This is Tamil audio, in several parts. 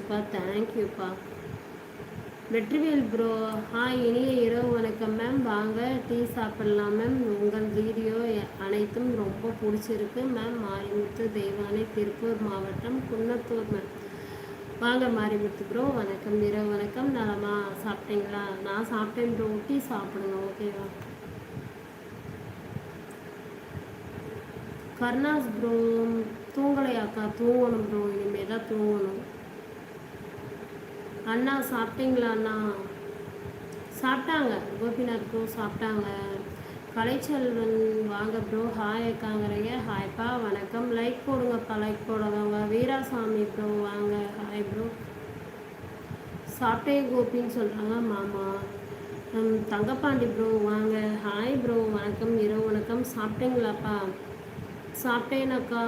ஆயிடுச்சுப்பா தேங்க்யூப்பா வெற்றிவேல் ப்ரோ ஹாய் இனிய இரவு வணக்கம் மேம் வாங்க டீ சாப்பிடலாம் மேம் உங்கள் வீடியோ அனைத்தும் ரொம்ப பிடிச்சிருக்கு மேம் மாரிமுத்து தெய்வானை திருப்பூர் மாவட்டம் குன்னத்தூர் மேம் வாங்க மாரிமுத்து ப்ரோ வணக்கம் இரவு வணக்கம். நலமா சாப்பிட்டீங்களா? நான் சாப்பிட்டேன் ப்ரோ டீ சாப்பிடுங்க ஓகேவா கர்ணாஸ் ப்ரோ தூங்கலையாக்கா? தூங்கணும் ப்ரோ இனிமேல் தான் தூங்கணும். அண்ணா சாப்பிட்டீங்களா அண்ணா? சாப்பிட்டாங்க. கோபிநாத் ப்ரோ சாப்பிட்டாங்க. கலைச்செல்வன் வாங்க ப்ரோ ஹாய் அக்காங்கிறீங்க. ஹாய்ப்பா வணக்கம். லைக் போடுங்கப்பா. லைக் போடாதவங்க. வீராசாமி ப்ரோ வாங்க. ஹாய் ப்ரோ சாப்பிட்டே கோபின்னு சொல்கிறாங்க மாமா. தங்கப்பாண்டி ப்ரோ வாங்க. ஹாய் ப்ரோ வணக்கம். இரவு வணக்கம். சாப்பிட்டீங்களாப்பா? சாப்பிட்டேனக்கா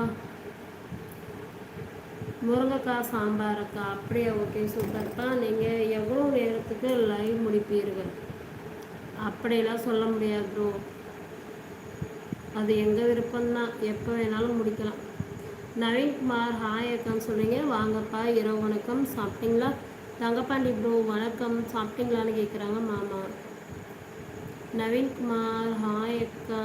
முருங்கைக்காய் சாம்பார் அக்கா அப்படியே ஓகே சூப்பர்ப்பா நீங்கள் எவ்வளோ நேரத்துக்கு லைவ் முடிப்பீர்கள்? அப்படியெல்லாம் சொல்ல முடியாது ப்ரோ அது எங்கள் விருப்பம்தான். எப்போ வேணாலும் முடிக்கலாம். நவீன்குமார் ஹாய் அக்கான்னு சொல்கிறீங்க வாங்கப்பா இரவு வணக்கம். சாப்பிட்டீங்களா? தங்கப்பாண்டி ப்ரோ வணக்கம். சாப்பிட்டீங்களான்னு கேட்குறாங்க மாமா. நவீன்குமார் ஹாய் அக்கா.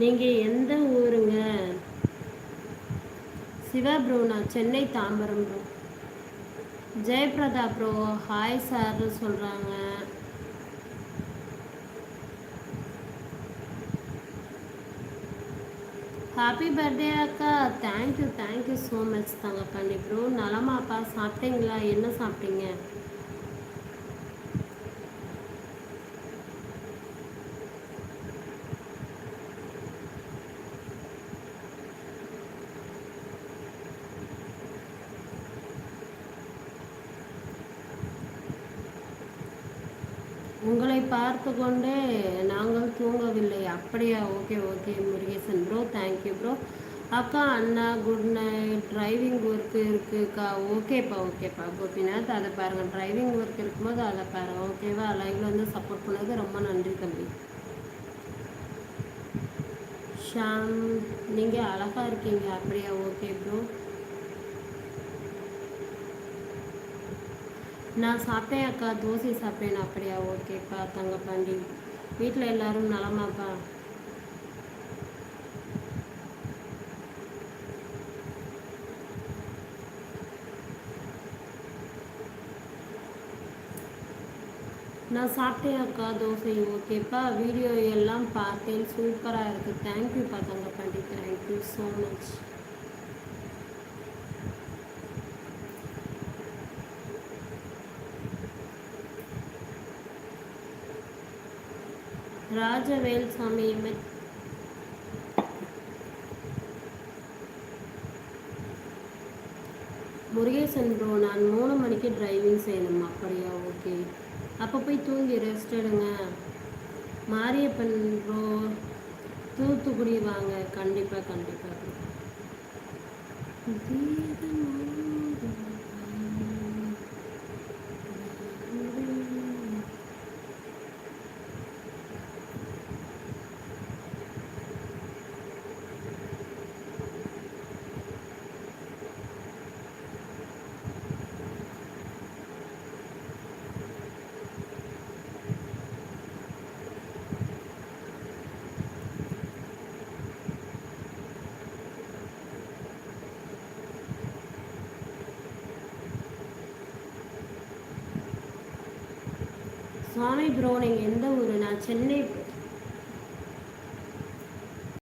நீங்கள் எந்த ஊருங்க? Siva ப்ரோனா Chennai Tambaram bro Jayaprada bro hi சார்னு சொல்கிறாங்க ஹாப்பி பர்த்டே அக்கா. Thank you thank you so much தாங்க பண்ணி ப்ரோ நலமாப்பா. சாப்பிட்டீங்களா? என்ன சாப்பிட்டீங்க? உங்களை பார்த்து கொண்டே நாங்கள் தூங்கவில்லை. அப்படியா? Okay okay Murugesan bro thank you bro அக்கா அண்ணா குட் நைட் டிரைவிங் ஒர்க் இருக்குக்கா ஓகேப்பா ஓகேப்பா கோபிநாத் அதை பாருங்கள் டிரைவிங் ஒர்க் இருக்கும்போது அதை பாருங்கள் ஓகேவா லைவில் வந்து சப்போர்ட் பண்ணது ரொம்ப நன்றி தம்பி. ஷாம் நீங்கள் அழகாக இருக்கீங்க. அப்படியா? ஓகே ப்ரோ நான் சாப்பிட்டேன் அக்கா தோசை சாப்பிட்டேன் அப்படியா? ஓகேப்பா தங்கப்பாண்டி வீட்டில் எல்லாரும் நலமாப்பா நான் சாப்பிட்டேன் அக்கா தோசை. ஓகேப்பா வீடியோ எல்லாம் பார்த்தேன். சூப்பராக இருக்குது தேங்க்யூப்பா Thangapandi thank you so much Rajavel Sami Murugesan bro நான் மூணு மணிக்கு டிரைவிங் செய்யணும். அப்படியா? ஓகே. அப்போ போய் தூங்கி ரெஸ்ட் எடுங்க. மாரியப்பன் ப்ரோ தூத்துக்குடி வாங்க. கண்டிப்பாக கண்டிப்பாக சுவாமி ப்ரோ நீங்கள் எந்த ஊர் நான் சென்னை